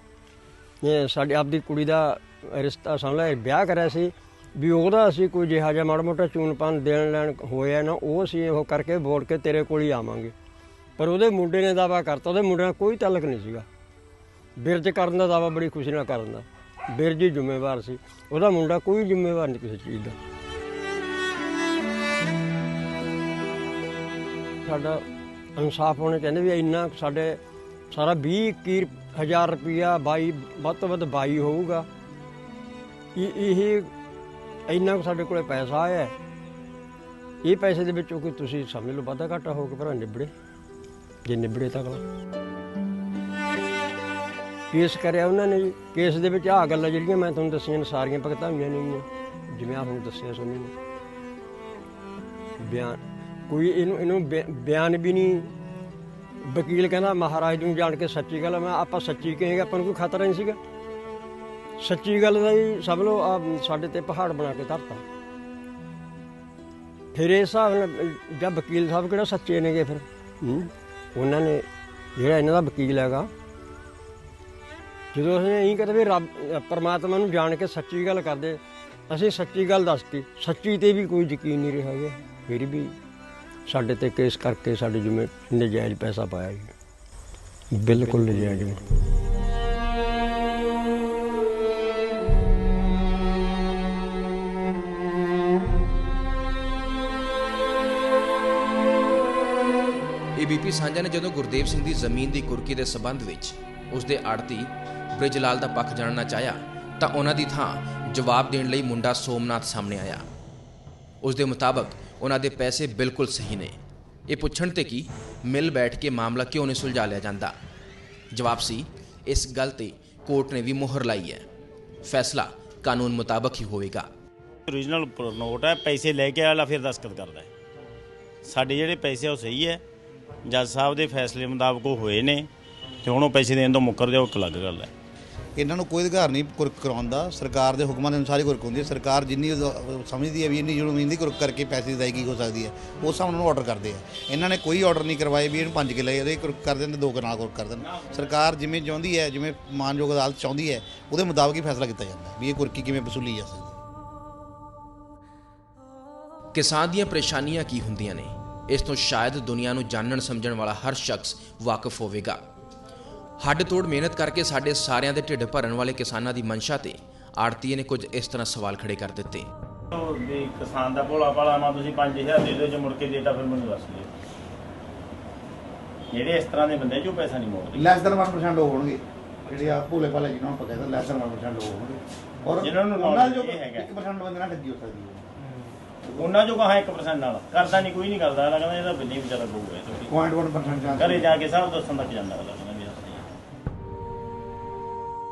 ਇਹ ਸਾਡੇ ਆਪਦੀ ਕੁੜੀ ਦਾ ਰਿਸ਼ਤਾ ਸਮਝ ਲੈ ਵਿਆਹ ਕਰਿਆ ਸੀ। ਵੀ ਉਹਦਾ ਅਸੀਂ ਕੋਈ ਜਿਹਾ ਜਿਹਾ ਮਾੜਾ ਮੋਟਾ ਚੂਨਪਨ ਦੇਣ ਲੈਣ ਹੋਇਆ ਨਾ, ਉਹ ਅਸੀਂ ਉਹ ਕਰਕੇ ਵੋਟ ਕੇ ਤੇਰੇ ਕੋਲ ਹੀ ਆਵਾਂਗੇ। ਪਰ ਉਹਦੇ ਮੁੰਡੇ ਨੇ ਦਾਵਾ ਕਰਤਾ, ਉਹਦੇ ਮੁੰਡੇ ਨਾਲ ਕੋਈ ਤਾਲੁਕ ਨਹੀਂ ਸੀਗਾ। ਬਿਰਜ ਕਰਨ ਦਾ ਦਾਵਾ ਬੜੀ ਖੁਸ਼ੀ ਨਾਲ ਕਰਨ ਦਾ। ਬਿਰਜ ਹੀ ਜ਼ਿੰਮੇਵਾਰ ਸੀ। ਉਹਦਾ ਮੁੰਡਾ ਕੋਈ ਜ਼ਿੰਮੇਵਾਰ ਨਹੀਂ ਕਿਸੇ ਚੀਜ਼ ਦਾ। ਸਾਡਾ ਇਨਸਾਫ ਹੋਣਾ ਚਾਹੁੰਦੇ ਵੀ ਇੰਨਾ ਕੁ ਸਾਡੇ ਸਾਰਾ 20 21 ਹਜ਼ਾਰ ਰੁਪਇਆ 22 ਵੱਧ ਤੋਂ ਵੱਧ 22 ਹੋਊਗਾ। ਇਹ ਇਹ ਇੰਨਾ ਕੁ ਸਾਡੇ ਕੋਲੇ ਪੈਸਾ ਆਇਆ। ਇਹ ਪੈਸੇ ਦੇ ਵਿੱਚੋਂ ਕੋਈ ਤੁਸੀਂ ਸਮਝ ਲਓ ਵਾਧਾ ਘਾਟਾ ਹੋ ਕੇ ਭਰਾ ਨਿਬੜੇ। ਜੇ ਨਿਬੜੇ ਤਾਂ ਅਗਲਾ। ਕੇਸ ਕਰਿਆ ਉਹਨਾਂ ਨੇ ਜੀ। ਕੇਸ ਦੇ ਵਿੱਚ ਆਹ ਗੱਲਾਂ ਜਿਹੜੀਆਂ ਮੈਂ ਤੁਹਾਨੂੰ ਦੱਸੀਆਂ ਨੇ, ਸਾਰੀਆਂ ਭਗਤਾਂ ਭਗਤਾਈਆਂ ਨੇਗੀਆਂ ਜਿਵੇਂ ਆ ਨੂੰ ਦੱਸਿਆ ਤੁਹਾਨੂੰ ਬਿਆਨ ਕੋਈ ਇਹਨੂੰ ਇਹਨੂੰ ਬਿਆਨ ਵੀ ਨਹੀਂ। ਵਕੀਲ ਕਹਿੰਦਾ ਮਹਾਰਾਜ ਨੂੰ ਜਾਣ ਕੇ ਸੱਚੀ ਗੱਲ। ਮੈਂ ਆਪਾਂ ਸੱਚੀ ਕਹੇਗਾ ਆਪਾਂ ਨੂੰ ਕੋਈ ਖਤਰਾ ਨਹੀਂ ਸੀਗਾ। ਸੱਚੀ ਗੱਲ ਦਾ ਹੀ ਸਭ ਲੋ ਆ ਸਾਡੇ ਤੇ ਪਹਾੜ ਬਣਾ ਕੇ ਧਰਤਾ। ਫਿਰ ਹਿਸਾਬ ਨਾਲ ਜਦ ਵਕੀਲ ਸਾਹਿਬ ਕਿਹੜਾ ਸੱਚੇ ਨੇਗੇ ਫਿਰ? ਉਹਨਾਂ ਨੇ ਜਿਹੜਾ ਇਹਨਾਂ ਦਾ ਵਕੀਲ ਹੈਗਾ ਜਦੋਂ ਅਸੀਂ ਇਹੀ ਕਹਿੰਦੇ ਵੀ ਰੱਬ ਪਰਮਾਤਮਾ ਨੂੰ ਜਾਣ ਕੇ ਸੱਚੀ ਗੱਲ ਕਰਦੇ ਅਸੀਂ ਸੱਚੀ ਗੱਲ ਦੱਸਤੀ। ਸੱਚੀ ਤੇ ਵੀ ਕੋਈ ਯਕੀਨ ਨਹੀਂ ਰਿਹਾ ਫਿਰ ਵੀ ਸਾਡੇ ਤੇ ਕੇਸ ਕਰਕੇ ਸਾਡੇ ਜਿਵੇਂ ਨਜਾਇਜ਼ ਪੈਸਾ ਪਾਇਆ ਜੀ। ਬਿਲਕੁਲ ਨਜਾਇਜ਼
ਏਬੀਪੀ ਸਾਂਝਾ ਨੇ ਜਦੋਂ ਗੁਰਦੇਵ ਸਿੰਘ ਦੀ ਜ਼ਮੀਨ ਦੀ ਕੁਰਕੀ ਦੇ ਸਬੰਧ ਵਿੱਚ ਉਸ ਦੇ ਆੜਤੀ ਬ੍ਰਿਜਲਾਲ ਦਾ ਪੱਖ ਜਾਣਨਾ ਚਾਹਿਆ, ਤਾਂ ਉਹਨਾਂ ਦੀ ਥਾਂ ਜਵਾਬ ਦੇਣ ਲਈ ਮੁੰਡਾ ਸੋਮਨਾਥ ਸਾਹਮਣੇ ਆਇਆ। ਉਸ ਦੇ ਮੁਤਾਬਕ ਉਹਨਾਂ ਦੇ ਪੈਸੇ ਬਿਲਕੁਲ ਸਹੀ ਨੇ। ਇਹ ਪੁੱਛਣ ਤੇ ਕੀ ਮਿਲ ਬੈਠ ਕੇ ਮਾਮਲਾ ਕਿਉਂ ਨਹੀਂ ਸੁਲਝਾ ਲਿਆ ਜਾਂਦਾ? ਜਵਾਬ ਸੀ, ਇਸ ਗੱਲ ਤੇ ਕੋਰਟ ਨੇ ਵੀ ਮੋਹਰ ਲਾਈ ਹੈ। ਫੈਸਲਾ ਕਾਨੂੰਨ ਮੁਤਾਬਕ ਹੀ ਹੋਵੇਗਾ।
ਓਰੀਜਨਲ ਨੋਟ ਹੈ, ਪੈਸੇ ਲੈ ਕੇ ਆਲਾ ਫਿਰ ਦਸਤਖਤ ਕਰਦਾ ਹੈ। ਸਾਡੇ ਜਿਹੜੇ ਪੈਸੇ ਉਹ ਸਹੀ ਹੈ, ਜੱਜ ਸਾਹਿਬ ਦੇ ਫੈਸਲੇ ਮੁਤਾਬਕ ਉਹ ਹੋਏ ਨੇ, ਤੇ ਹੁਣ ਉਹ ਪੈਸੇ ਦੇਣ ਤੋਂ ਮੁੱਕਰ ਜਾਓ ਇੱਕ ਅਲੱਗ ਗੱਲ ਹੈ।
ਇਹਨਾਂ ਨੂੰ ਕੋਈ ਅਧਿਕਾਰ ਨਹੀਂ ਕੁਰਕ ਕਰਾਉਣ ਦਾ। ਸਰਕਾਰ ਦੇ ਹੁਕਮਾਂ ਦੇ ਅਨੁਸਾਰ ਹੀ ਕੁਰਕ ਹੁੰਦੀ ਹੈ। ਸਰਕਾਰ ਜਿੰਨੀ ਸਮਝਦੀ ਹੈ ਵੀ ਇੰਨੀ ਜ਼ਮੀਨ ਦੀ ਕੁਰਕ ਕਰਕੇ ਪੈਸੇ ਦੀ ਅਦਾਇਗੀ ਹੋ ਸਕਦੀ ਹੈ, ਉਸ ਹਿਸਾਬ ਨਾਲ ਆਰਡਰ ਕਰਦੇ ਆ। ਇਹਨਾਂ ਨੇ ਕੋਈ ਆਰਡਰ ਨਹੀਂ ਕਰਵਾਏ ਵੀ ਇਹਨੂੰ 5 ਕਿੱਲੇ ਇਹਦੇ ਕੁਰਕ ਕਰ ਦੇਣ ਤੇ 2 ਕਨਾਲ ਕੁਰਕ ਕਰ ਦੇਣ। ਸਰਕਾਰ ਜਿਵੇਂ ਚਾਹੁੰਦੀ ਹੈ, ਜਿਵੇਂ ਮਾਨਯੋਗ ਅਦਾਲਤ ਚਾਹੁੰਦੀ ਹੈ, ਉਹਦੇ ਮੁਤਾਬਕ ਹੀ ਫੈਸਲਾ ਕੀਤਾ ਜਾਂਦਾ ਵੀ ਇਹ ਕੁਰਕੀ ਕਿਵੇਂ ਵਸੂਲੀ ਜਾ ਸਕਦੀ
ਕਿਸਾਨ ਦੀਆਂ ਪਰੇਸ਼ਾਨੀਆਂ ਕੀ ਹੁੰਦੀਆਂ ਨੇ? ਇਸ ਤੋਂ ਸ਼ਾਇਦ ਦੁਨੀਆ ਨੂੰ ਜਾਣਨ ਸਮਝਣ ਵਾਲਾ ਹਰ ਸ਼ਖਸ ਵਾਕਿਫ ਹੋਵੇਗਾ। ਹੱਡ ਤੋੜ ਮਿਹਨਤ ਕਰਕੇ ਸਾਡੇ ਸਾਰਿਆਂ ਦੇ ਢਿੱਡ ਭਰਨ ਵਾਲੇ ਕਿਸਾਨਾਂ ਦੀ ਮਨਸ਼ਾ ਤੇ ਆੜਤੀਏ ਨੇ ਕੁਝ ਇਸ ਤਰ੍ਹਾਂ ਸਵਾਲ ਖੜੇ ਕਰ ਦਿੱਤੇ।
ਉਹ ਵੀ ਕਿਸਾਨ ਦਾ ਭੋਲਾ ਭਾਲਾ ਮਾ ਤੁਸੀਂ 5000 ਦੇ ਦਿਓ ਜੇ ਮੁੜ ਕੇ ਦੇਤਾ ਫਿਰ ਮੈਨੂੰ ਦੱਸ ਦਿਓ। ਜਿਹੜੇ ਇਸ ਤਰ੍ਹਾਂ ਦੇ ਬੰਦੇ ਜੋ ਪੈਸਾ ਨਹੀਂ ਮੋੜਦੇ।
ਲੈਸ ਦਨ 1% ਹੋਣਗੇ। ਜਿਹੜੇ ਆ ਭੋਲੇ ਭਾਲੇ ਜਿਹਨਾਂ ਨੂੰ ਪਤਾ ਹੈ ਲੈਸ ਦਨ 1% ਹੋਣਗੇ। ਔਰ
ਜਿਨ੍ਹਾਂ ਨੂੰ
ਉਹਨਾਂ ਜੋ
ਇਹ ਹੈਗਾ।
1% ਬੰਦੇ ਨਾਲ ਠੱਗੀ ਹੋ ਸਕਦੀ ਹੈ।
ਉਹਨਾਂ ਜੋ ਕਹਾ 1% ਨਾਲ। ਕਰਦਾ ਨਹੀਂ ਕੋਈ ਨਹੀਂ ਕਰਦਾ। ਕਹਿੰਦਾ ਇਹਦਾ ਬਿੱਲੀ ਵਿਚਾਰਾ ਗਊ ਹੈ ਤੁਸੀਂ
0.1% ਚਾਂਸ
ਘਰੇ ਜਾ ਕੇ ਸਭ ਦੱਸਣ ਤੱਕ ਜਾਂਦਾ ਅਸੀਂ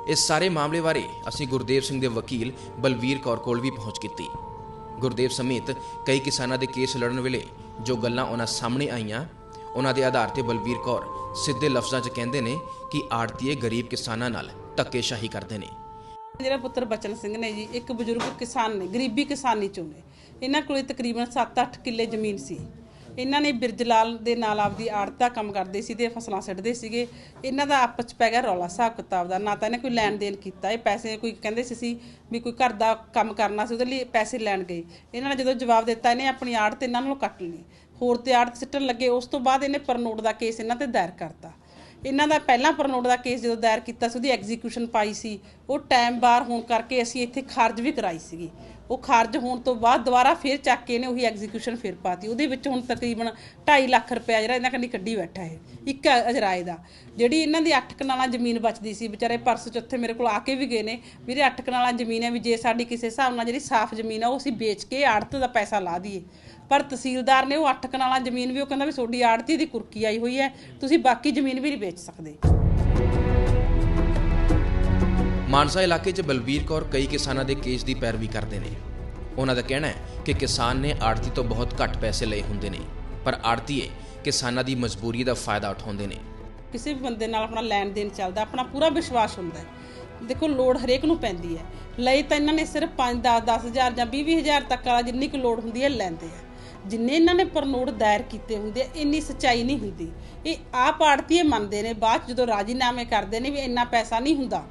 ਇਸ ਸਾਰੇ ਮਾਮਲੇ ਬਾਰੇ ਅਸੀਂ ਗੁਰਦੇਵ ਸਿੰਘ ਦੇ ਵਕੀਲ ਬਲਵੀਰ ਕੌਰ ਕੋਲ ਵੀ ਪਹੁੰਚ ਕੀਤੀ। ਗੁਰਦੇਵ ਸਮੇਤ ਕਈ ਕਿਸਾਨਾਂ ਦੇ ਕੇਸ ਲੜਨ ਵੇਲੇ ਜੋ ਗੱਲਾਂ ਉਹਨਾਂ ਸਾਹਮਣੇ ਆਈਆਂ, ਉਹਨਾਂ ਦੇ ਆਧਾਰ ਤੇ ਬਲਵੀਰ ਕੌਰ ਸਿੱਧੇ ਲਫ਼ਜ਼ਾਂ 'ਚ ਕਹਿੰਦੇ ਨੇ ਕਿ ਆੜਤੀਏ ਗਰੀਬ ਕਿਸਾਨਾਂ ਨਾਲ ਧੱਕੇਸ਼ਾਹੀ ਕਰਦੇ ਨੇ।
ਮੇਰਾ ਪੁੱਤਰ ਬਚਨ ਸਿੰਘ ਨੇ ਜੀ, ਇੱਕ ਬਜ਼ੁਰਗ ਕਿਸਾਨ ਨੇ, ਗਰੀਬੀ ਕਿਸਾਨੀ ਚੋਂ ਨੇ। ਇਹਨਾਂ ਕੋਲੇ ਤਕਰੀਬਨ 7-8 ਕਿੱਲੇ ਜ਼ਮੀਨ ਸੀ। ਇਹਨਾਂ ਨੇ ਬਿਰਜਲਾਲ ਦੇ ਨਾਲ ਆਪਦੀ ਆੜਤ ਦਾ ਕੰਮ ਕਰਦੇ ਸੀ ਤੇ ਫਸਲਾਂ ਸਿੱਟਦੇ ਸੀਗੇ। ਇਹਨਾਂ ਦਾ ਆਪਸ ਚ ਪੈ ਗਿਆ ਰੌਲਾ, ਹਿਸਾਬ ਕਿਤਾਬ ਦਾ। ਨਾ ਤਾਂ ਇਹਨੇ ਕੋਈ ਲੈਣ ਦੇਣ ਕੀਤਾ, ਇਹ ਪੈਸੇ ਕੋਈ ਕਹਿੰਦੇ ਸੀ ਸੀ ਵੀ ਕੋਈ ਘਰ ਦਾ ਕੰਮ ਕਰਨਾ ਸੀ, ਉਹਦੇ ਲਈ ਪੈਸੇ ਲੈਣ ਗਏ। ਇਹਨਾਂ ਨੇ ਜਦੋਂ ਜਵਾਬ ਦਿੱਤਾ, ਇਹਨੇ ਆਪਣੀ ਆੜਤ ਇਹਨਾਂ ਨੂੰ ਕੱਟ ਲਈ। ਹੋਰ ਤੇ ਆੜਤ ਸਿੱਟਣ ਲੱਗੇ, ਉਸ ਤੋਂ ਬਾਅਦ ਇਹਨੇ ਪਰਨੋਟ ਦਾ ਕੇਸ ਇਹਨਾਂ ਤੇ ਦਾਇਰ ਕਰਤਾ। ਇਹਨਾਂ ਦਾ ਪਹਿਲਾਂ ਪਰਨੋਟ ਦਾ ਕੇਸ ਜਦੋਂ ਦਾਇਰ ਕੀਤਾ ਸੀ, ਉਹਦੀ ਐਗਜ਼ੀਕਿਊਸ਼ਨ ਪਾਈ ਸੀ, ਉਹ ਟਾਈਮ ਬਾਰ ਹੋਣ ਕਰਕੇ ਅਸੀਂ ਇੱਥੇ ਖਾਰਜ ਵੀ ਕਰਾਈ ਸੀਗੀ। ਉਹ ਖਾਰਜ ਹੋਣ ਤੋਂ ਬਾਅਦ ਦੁਬਾਰਾ ਫੇਰ ਚੱਕ ਕੇ ਇਹਨੇ ਉਹੀ ਐਗਜ਼ੀਕਿਊਸ਼ਨ ਫੇਰ ਪਾਤੀ। ਉਹਦੇ ਵਿੱਚ ਹੁਣ ਤਕਰੀਬਨ 2.5 ਲੱਖ ਰੁਪਇਆ ਜਿਹੜਾ ਇਹਨਾਂ ਕੰਨੀ ਕੱਢੀ ਬੈਠਾ ਹੈ ਇੱਕ ਅਜਰਾਏ ਦਾ। ਜਿਹੜੀ ਇਹਨਾਂ ਦੀ 8 ਕਨਾਲਾਂ ਜ਼ਮੀਨ ਬਚਦੀ ਸੀ, ਵਿਚਾਰੇ ਪਰਸ ਚ ਉੱਥੇ ਮੇਰੇ ਕੋਲ ਆ ਕੇ ਵੀ ਗਏ ਨੇ। ਵੀਰੇ 8 ਕਨਾਲਾਂ ਜ਼ਮੀਨ ਹੈ ਵੀ ਜੇ ਸਾਡੀ ਕਿਸੇ ਹਿਸਾਬ ਨਾਲ ਜਿਹੜੀ ਸਾਫ਼ ਜ਼ਮੀਨ ਆ, ਉਹ ਅਸੀਂ ਵੇਚ ਕੇ ਆੜਤ ਦਾ ਪੈਸਾ ਲਾ ਦਈਏ। ਪਰ ਤਹਿਸੀਲਦਾਰ ਨੇ ਉਹ 8 ਕਨਾਲਾਂ ਜ਼ਮੀਨ ਵੀ ਉਹ ਕਹਿੰਦਾ ਵੀ ਤੁਹਾਡੀ ਆੜਤੀ ਦੀ ਕੁਰਕੀ ਆਈ ਹੋਈ ਹੈ, ਤੁਸੀਂ ਬਾਕੀ ਜ਼ਮੀਨ ਵੀ ਨਹੀਂ ਵੇਚ ਸਕਦੇ।
ਮਾਨਸਾ ਇਲਾਕੇ 'ਚ ਬਲਬੀਰ ਕੌਰ ਕਈ ਕਿਸਾਨਾਂ ਦੇ ਕੇਸ ਦੀ ਪੈਰਵੀ ਕਰਦੇ ਨੇ। ਉਹਨਾਂ ਦਾ ਕਹਿਣਾ ਹੈ ਕਿ ਕਿਸਾਨ ਨੇ ਆੜਤੀ ਤੋਂ ਬਹੁਤ ਘੱਟ ਪੈਸੇ ਲਏ ਹੁੰਦੇ ਨੇ, ਪਰ ਆੜਤੀਏ ਕਿਸਾਨਾਂ ਦੀ ਮਜਬੂਰੀ ਦਾ ਫਾਇਦਾ ਉਠਾਉਂਦੇ ਨੇ।
ਕਿਸੇ ਵੀ ਬੰਦੇ ਨਾਲ ਆਪਣਾ ਲੈਣ ਦੇਣ ਚੱਲਦਾ, ਆਪਣਾ ਪੂਰਾ ਵਿਸ਼ਵਾਸ ਹੁੰਦਾ ਹੈ। ਦੇਖੋ, ਲੋੜ ਹਰੇਕ ਨੂੰ ਪੈਂਦੀ ਹੈ। ਲਈ ਤਾਂ ਇਹਨਾਂ ਨੇ ਸਿਰਫ 5 10 10000 ਜਾਂ 20 20000 ਤੱਕ ਵਾਲਾ ਜਿੰਨੀ ਕੁ ਲੋੜ ਹੁੰਦੀ ਹੈ, ਲੈਂਦੇ ਆ। ਜਿੰਨੇ ਇਹਨਾਂ ਨੇ ਪਰਨੋਟ ਦਾਇਰ ਕੀਤੇ ਹੁੰਦੇ ਆ, ਇੰਨੀ ਸੱਚਾਈ ਨਹੀਂ ਹੁੰਦੀ। ਇਹ ਆਪ ਆੜਤੀਏ ਮੰਨਦੇ ਨੇ, ਬਾਅਦ 'ਚ ਜਦੋਂ ਰਾਜੀਨਾਮੇ ਕਰਦੇ ਨੇ ਵੀ ਇੰਨਾ ਪੈਸਾ ਨਹੀਂ ਹੁੰਦਾ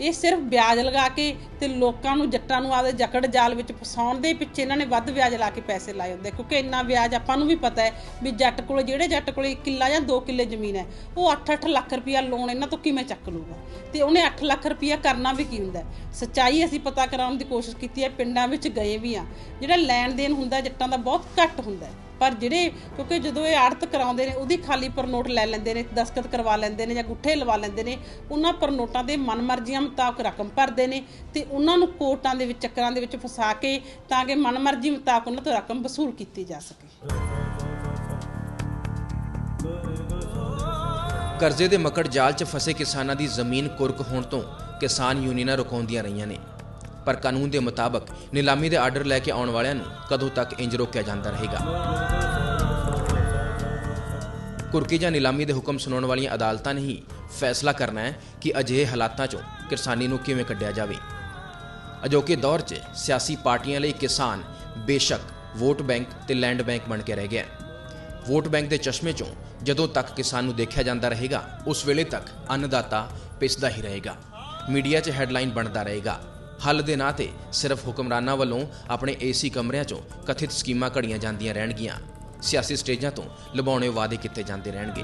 ਇਹ ਸਿਰਫ ਵਿਆਜ ਲਗਾ ਕੇ ਤੇ ਲੋਕਾਂ ਨੂੰ, ਜੱਟਾਂ ਨੂੰ ਆਪਦੇ ਜਕੜ ਜਾਲ ਵਿੱਚ ਫਸਾਉਣ ਦੇ ਪਿੱਛੇ ਇਹਨਾਂ ਨੇ ਵੱਧ ਵਿਆਜ ਲਾ ਕੇ ਪੈਸੇ ਲਾਏ ਹੁੰਦੇ ਕਿਉਂਕਿ ਇੰਨਾ ਵਿਆਜ ਆਪਾਂ ਨੂੰ ਵੀ ਪਤਾ ਹੈ ਵੀ ਜੱਟ ਕੋਲ, ਜਿਹੜੇ ਜੱਟ ਕੋਲ ਕਿੱਲਾ ਜਾਂ 2 ਕਿੱਲੇ ਜ਼ਮੀਨ ਹੈ, ਉਹ 8-8 ਲੱਖ ਰੁਪਇਆ ਲੋਨ ਇਹਨਾਂ ਤੋਂ ਕਿਵੇਂ ਚੱਕ ਲੂਗਾ ਤੇ ਉਹਨੇ 8 ਲੱਖ ਰੁਪਇਆ ਕਰਨਾ ਵੀ ਕੀ ਹੁੰਦਾ ਸੱਚਾਈ ਅਸੀਂ ਪਤਾ ਕਰਾਉਣ ਦੀ ਕੋਸ਼ਿਸ਼ ਕੀਤੀ ਹੈ, ਪਿੰਡਾਂ ਵਿੱਚ ਗਏ ਵੀ ਆ ਜਿਹੜਾ ਲੈਣ ਦੇਣ ਹੁੰਦਾ, ਜੱਟਾਂ ਦਾ ਬਹੁਤ ਘੱਟ ਹੁੰਦਾ ਪਰ ਜਿਹੜੇ ਕਿਉਂਕਿ ਜਦੋਂ ਇਹ ਆੜਤ ਕਰਾਉਂਦੇ ਨੇ, ਉਹਦੀ ਖਾਲੀ ਪਰਨੋਟ ਲੈ ਲੈਂਦੇ ਨੇ ਦਸਖਤ ਕਰਵਾ ਲੈਂਦੇ ਨੇ ਜਾਂ ਗੁੱਠੇ ਲਵਾ ਲੈਂਦੇ ਨੇ, ਉਹਨਾਂ ਪਰ ਨੋਟਾਂ ਦੇ ਮਨਮਰਜ਼ੀਆਂ ਮੁਤਾਬਕ ਰਕਮ ਭਰਦੇ ਨੇ ਤੇ ਉਹਨਾਂ ਨੂੰ ਕੋਰਟਾਂ ਦੇ ਵਿੱਚ, ਚੱਕਰਾਂ ਦੇ ਵਿੱਚ ਫਸਾ ਕੇ ਤਾਂ ਕਿ ਮਨਮਰਜ਼ੀ ਮੁਤਾਬਕ ਉਹਨਾਂ ਤੋਂ ਰਕਮ ਵਸੂਲ ਕੀਤੀ ਜਾ ਸਕੇ।
ਕਰਜ਼ੇ ਦੇ ਮਕੜ ਜਾਲ 'ਚ ਫਸੇ ਕਿਸਾਨਾਂ ਦੀ ਜ਼ਮੀਨ ਕੁਰਕ ਹੋਣ ਤੋਂ ਕਿਸਾਨ ਯੂਨੀਅਨਾਂ ਰੁਕਾਉਂਦੀਆਂ ਰਹੀਆਂ ਨੇ। ਪਰ ਕਾਨੂੰਨ ਦੇ ਮੁਤਾਬਕ ਨਿਲਾਮੀ ਦੇ ਆਰਡਰ ਲੈ ਕੇ ਆਉਣ ਵਾਲਿਆਂ ਨੂੰ ਕਦੋਂ ਤੱਕ ਇੰਜ ਰੋਕਿਆ ਜਾਂਦਾ ਰਹੇਗਾ? ਕੁਰਕੀ ਜਾਂ ਨਿਲਾਮੀ ਦੇ ਹੁਕਮ ਸੁਣਾਉਣ ਵਾਲੀਆਂ ਅਦਾਲਤਾਂ ਨੇ ਹੀ ਫੈਸਲਾ ਕਰਨਾ ਹੈ ਕਿ ਅਜਿਹੇ ਹਾਲਾਤਾਂ 'ਚੋਂ ਕਿਸਾਨੀ ਨੂੰ ਕਿਵੇਂ ਕੱਢਿਆ ਜਾਵੇ। ਅਜੋਕੇ ਦੌਰ 'ਚ ਸਿਆਸੀ ਪਾਰਟੀਆਂ ਲਈ ਕਿਸਾਨ ਬੇਸ਼ੱਕ ਵੋਟ ਬੈਂਕ ਤੇ ਲੈਂਡ ਬੈਂਕ ਬਣ ਕੇ ਰਹਿ ਗਿਆ ਵੋਟ ਬੈਂਕ ਦੇ ਚਸ਼ਮੇ 'ਚੋਂ ਜਦੋਂ ਤੱਕ ਕਿਸਾਨ ਨੂੰ ਦੇਖਿਆ ਜਾਂਦਾ ਰਹੇਗਾ, ਉਸ ਵੇਲੇ ਤੱਕ ਅੰਨਦਾਤਾ ਪਿਸਦਾ ਹੀ ਰਹੇਗਾ। ਮੀਡੀਆ 'ਚ ਹੈਡਲਾਈਨ ਬਣਦਾ ਰਹੇਗਾ। ਹੱਲ ਦੇ ਨਾਂ ਤੇ ਸਿਰਫ ਹੁਕਮਰਾਨਾਂ ਵੱਲੋਂ ਆਪਣੇ ਏਸੀ ਕਮਰਿਆਂ 'ਚੋਂ ਕਥਿਤ ਸਕੀਮਾਂ ਘੜੀਆਂ ਜਾਂਦੀਆਂ ਰਹਿਣਗੀਆਂ। ਸਿਆਸੀ ਸਟੇਜਾਂ ਤੋਂ ਲੁਭਾਉਣੇ ਵਾਅਦੇ ਕੀਤੇ ਜਾਂਦੇ ਰਹਿਣਗੇ।